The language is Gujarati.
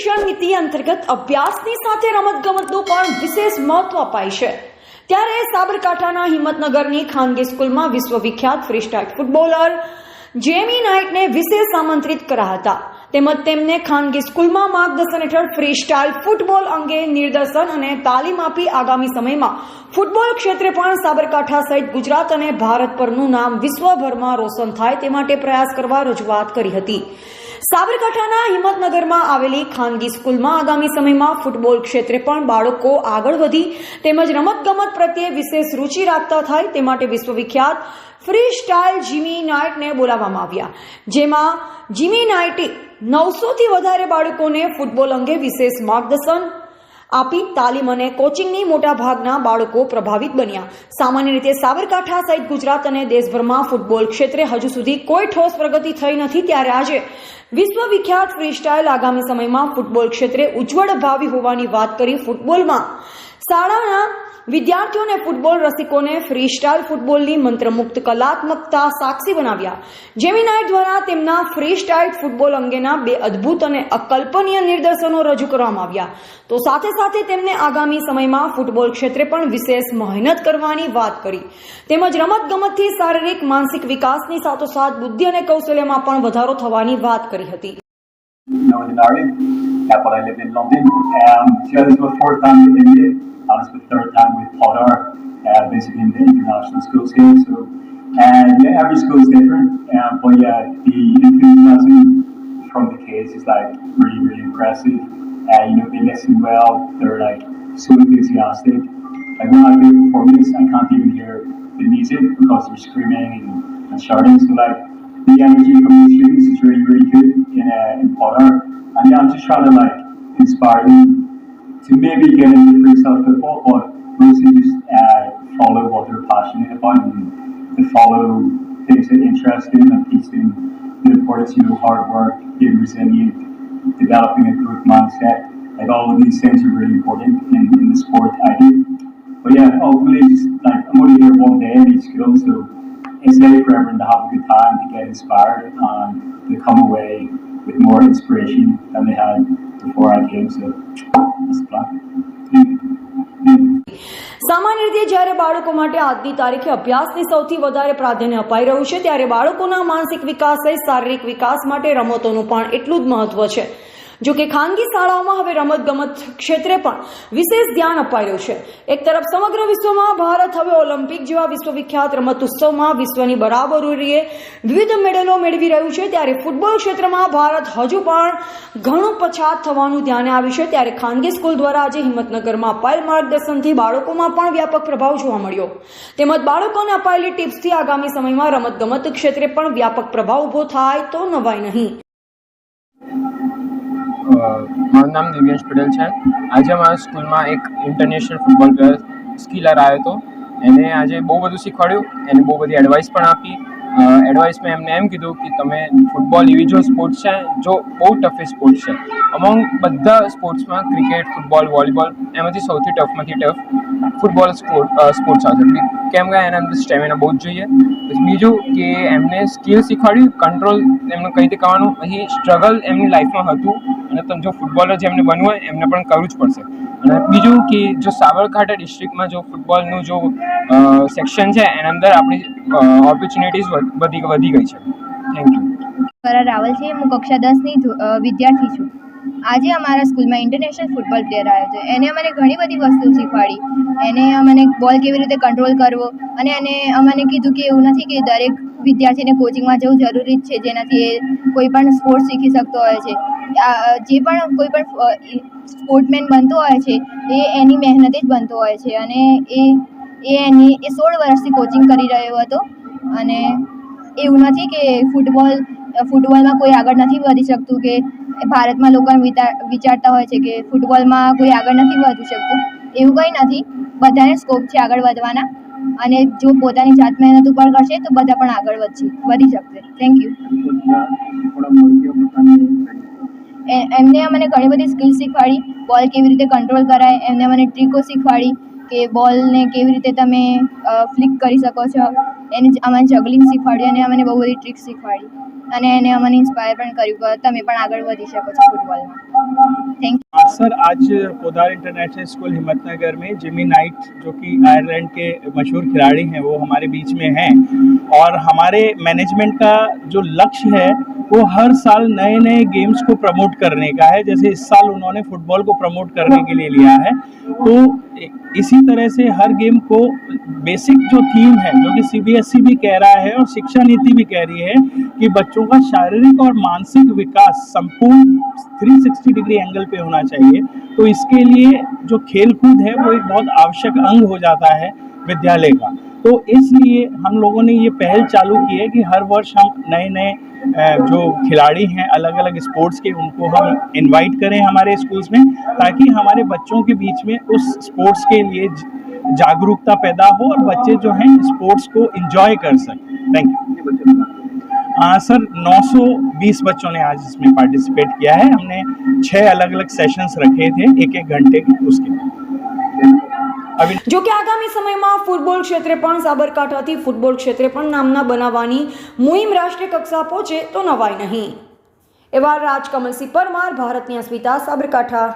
શિક્ષણ નીતિ અંતર્ગત અભ્યાસની સાથે રમતગમતનું પણ વિશેષ મહત્વ અપાય છે. ત્યારે સાબરકાંઠાના હિંમતનગરની ખાનગી સ્કૂલમાં વિશ્વવિખ્યાત ફ્રીસ્ટાઇલ ફૂટબોલર જેમી નાઇટને વિશેષ આમંત્રિત કર્યા હતા. તેમજ તેમને ખાનગી સ્કૂલમાં માર્ગદર્શન હેઠળ ફ્રી સ્ટાઇલ ફૂટબોલ અંગે નિર્દેશન અને તાલીમ આપી આગામી સમયમાં ફૂટબોલ ક્ષેત્રે પણ સાબરકાંઠા સહિત ગુજરાત અને ભારત પરનું નામ વિશ્વભરમાં રોશન થાય તે માટે પ્રયાસ કરવા રજૂઆત કરી હતી. સાબરકાંઠાના હિંમતનગરમાં આવેલી ખાનગી સ્કૂલમાં આગામી સમયમાં ફૂટબોલ ક્ષેત્રે પણ બાળકો આગળ વધી તેમજ રમતગમત પ્રત્યે વિશેષ રુચિ રાખતા થાય તે માટે વિશ્વવિખ્યાત ફ્રી સ્ટાઇલ જીમી નાઇટને બોલાવવામાં આવ્યા. જેમાં જીમી નાઇટે નવસોથી વધારે બાળકોને ફૂટબોલ અંગે વિશેષ માર્ગદર્શન આપી તાલીમ અને કોચિંગની મોટા ભાગના બાળકો પ્રભાવિત બન્યા. સામાન્ય રીતે સાબરકાંઠા સહિત ગુજરાત અને દેશભરમાં ફૂટબોલ ક્ષેત્રે હજુ સુધી કોઈ ઠોસ પ્રગતિ થઈ નથી. ત્યારે આજે વિશ્વવિખ્યાત ફ્રીસ્ટાઇલ આગામી સમયમાં ફૂટબોલ ક્ષેત્રે ઉજ્જવળ ભાવિ હોવાની વાત કરી ફૂટબોલમાં શાળાના વિદ્યાર્થીઓને ફૂટબોલ રસિકોને ફ્રીસ્ટાઇલ ફૂટબોલની મંત્રમુક્ત કલાત્મકતા સાક્ષી બનાવ્યા. જેમી નાયક દ્વારા તેમના ફ્રીસ્ટાઇલ ફૂટબોલ અંગેના બે અદ્ભુત અને અકલ્પનીય નિદર્શનો રજૂ કરવામાં આવ્યા. તો સાથે સાથે તેમને આગામી સમયમાં ફૂટબોલ ક્ષેત્રે પણ વિશેષ મહેનત કરવાની વાત કરી. તેમજ રમતગમતથી શારીરિક, માનસિક વિકાસની સાથોસાથ બુદ્ધિ અને કૌશલ્યમાં પણ વધારો થવાની વાત કરી હતી. I uh, visiting the international schools here. So, uh, yeah, every school is different, um, but yeah, the enthusiasm from the kids is like really, really impressive. Uh, you know, they listen well, they're like so enthusiastic. Like when I do performance, I can't even hear the music because they're screaming and, and shouting. So like the energy from the students is really, really good in uh, in Potter. And yeah, I'm just trying to like inspire them to maybe get into freestyle football, but follow things that interest them and teach them the importance, you know, hard work, being resilient, developing a growth mindset. Like all of these things are really important in, in the sport I do. But yeah, ultimately, just like I'm only here one day in each school, so it's there for everyone to have a good time, to get inspired, and to come away with more inspiration than they had before I came. So સામાન્ય રીતે જ્યારે બાળકો માટે આજની તારીખે અભ્યાસની સૌથી વધારે પ્રાધાન્ય અપાઈ રહ્યું છે, ત્યારે બાળકોના માનસિક વિકાસ સહિત શારીરિક વિકાસ માટે રમતોનું પણ એટલું જ મહત્વ છે. જો કે ખાનગી શાળાઓમાં હવે રમતગમત ક્ષેત્રે પણ વિશેષ ધ્યાન અપાઈ રહ્યું છે. એક તરફ સમગ્ર વિશ્વમાં ભારત હવે ઓલિમ્પિક જેવા વિશ્વવિખ્યાત રમત ઉત્સવમાં વિશ્વની બરાબરીએ વિવિધ મેડલો મેળવી રહ્યું છે. ત્યારે ફૂટબોલ ક્ષેત્રમાં ભારત હજુ પણ ઘણું પછાત થવાનું ધ્યાને આવ્યું છે. ત્યારે ખાનગી સ્કૂલ દ્વારા આજે હિંમતનગરમાં અપાયેલ માર્ગદર્શનથી બાળકોમાં પણ વ્યાપક પ્રભાવ જોવા મળ્યો. તેમજ બાળકોને અપાયેલી ટિપ્સથી આગામી સમયમાં રમતગમત ક્ષેત્રે પણ વ્યાપક પ્રભાવ ઊભો થાય તો નવાય નહીં. મારું નામ દિવ્યેશ પટેલ છે. આજે અમારા સ્કૂલમાં એક ઇન્ટરનેશનલ ફૂટબોલ પ્લેયર સ્કિલર આવ્યો હતો. એને આજે બહુ બધું શીખવાડ્યું, એને બહુ બધી એડવાઇસ પણ આપી. એડવાઇસમાં એમને એમ કીધું કે તમે ફૂટબોલ એવી જો સ્પોર્ટ્સ છે, જો બહુ ટફેસ્ટ સ્પોર્ટ્સ છે. અમોંગ બધા સ્પોર્ટ્સમાં ક્રિકેટ ફૂટબોલ વોલીબોલ એમાંથી સૌથી ટફમાંથી ટફ ફૂટબોલ સ્પોર્ટ સ્પોર્ટ્સ આવશે કેમ કે એના અંદર સ્ટેમિના બહુ જ જોઈએ. બીજું કે એમને સ્કિલ શીખવાડ્યું કંટ્રોલ એમને કઈ રીતે કરવાનું અહીં સ્ટ્રગલ એમની લાઈફમાં હતું. અને તમે જો ફૂટબોલર જે એમને બનવું હોય, એમને પણ કરવું જ પડશે. અને બીજું કે જો સાબરકાંઠા ડિસ્ટ્રિક્ટમાં જો ફૂટબોલનું જો સેક્શન છે, એના અંદર આપણી ઓપોર્ચ્યુનિટીઝ વધી વધી ગઈ છે. થેન્ક યુ રાવલ છે, હું કક્ષા દસની વિદ્યાર્થી છું. આજે અમારા સ્કૂલમાં ઇન્ટરનેશનલ ફૂટબોલ પ્લેયર આવ્યો છે એને અમને ઘણી બધી વસ્તુ શીખવાડી. એને અમને બોલ કેવી રીતે કંટ્રોલ કરવો અને એને અમને કીધું કે એવું નથી કે દરેક વિદ્યાર્થીને કોચિંગમાં જવું જરૂરી જ છે. જેનાથી એ કોઈ પણ સ્પોર્ટ્સ શીખી શકતો હોય છે. જે પણ કોઈ પણ સ્પોર્ટમેન બનતો હોય છે, એ એની મહેનતે જ બનતો હોય છે. અને એ એ એની, એ સોળ વર્ષથી કોચિંગ કરી રહ્યો હતો. અને એવું નથી કે ફૂટબોલ ફૂટબોલમાં કોઈ આગળ નથી વધી શકતું કે ભારતમાં લોકો એમ વિચારતા હોય છે કે ફૂટબોલમાં કોઈ આગળ નથી વધી શકતું. એવું કંઈ નથી. બધાને સ્કોપ છે આગળ વધવાના. અને જો પોતાની જાત મહેનત ઉપર કરશે તો બધા પણ આગળ વધશે. વધી શકશે. થેન્ક યુ એમને મને ઘણી બધી સ્કિલ શીખવાડી. બોલ કેવી રીતે કંટ્રોલ કરાય, એમને મને ટ્રીકો શીખવાડી કે બોલને કેવી રીતે તમે ફ્લિક કરી શકો છો. એને જ અમને જગલિંગ શીખવાડ્યું અને અમને બહુ બધી ટ્રીક્સ શીખવાડી અને એને અમને ઇન્સ્પાયર પણ કર્યું કે તમે પણ આગળ વધી શકો છો ફૂટબોલમાં सर आज पोदार इंटरनेशनल स्कूल हिम्मतनगर में जिमी नाइट जो कि आयरलैंड के मशहूर खिलाड़ी हैं वो हमारे बीच में हैं और हमारे मैनेजमेंट का जो लक्ष्य है वो हर साल नए नए गेम्स को प्रमोट करने का है जैसे इस साल उन्होंने फुटबॉल को प्रमोट करने के लिए लिया है तो इसी तरह से हर गेम को बेसिक जो थीम है, जो कि सीबीएसई भी कह रहा है और शिक्षा नीति भी कह रही है कि बच्चों का शारीरिक और मानसिक विकास संपूर्ण 360 डिग्री एंगल पे होना चाहिए। तो इसके लिए जो खेल कूद है, वो एक बहुत आवश्यक अंग हो जाता है विद्यालय का। तो इसलिए हम लोगों ने ये पहल चालू की है कि हर वर्ष हम नए नए जो खिलाड़ी हैं अलग अलग स्पोर्ट्स के, उनको हम इनवाइट करें हमारे स्कूल्स में, ताकि हमारे बच्चों के बीच में उस स्पोर्ट्स के लिए जागरूकता पैदा हो और बच्चे जो हैं स्पोर्ट्स को इंजॉय कर सकें थैंक यू हाँ सर 920 बच्चों ने आज इसमें पार्टिसिपेट किया है हमने छह अलग अलग सेशंस रखे थे एक एक घंटे के उसके अभी જો કે આગામી સમયમાં ફૂટબોલ ક્ષેત્રે પણ સાબરકાંઠાથી ફૂટબોલ ક્ષેત્રે પણ નામના બનાવવાની મુહિમ રાષ્ટ્રીય કક્ષા પહોંચે તો નવાય નહીં એવા રાજકમલસિંહ પરમાર ભારતની અસ્મિતા સાબરકાંઠા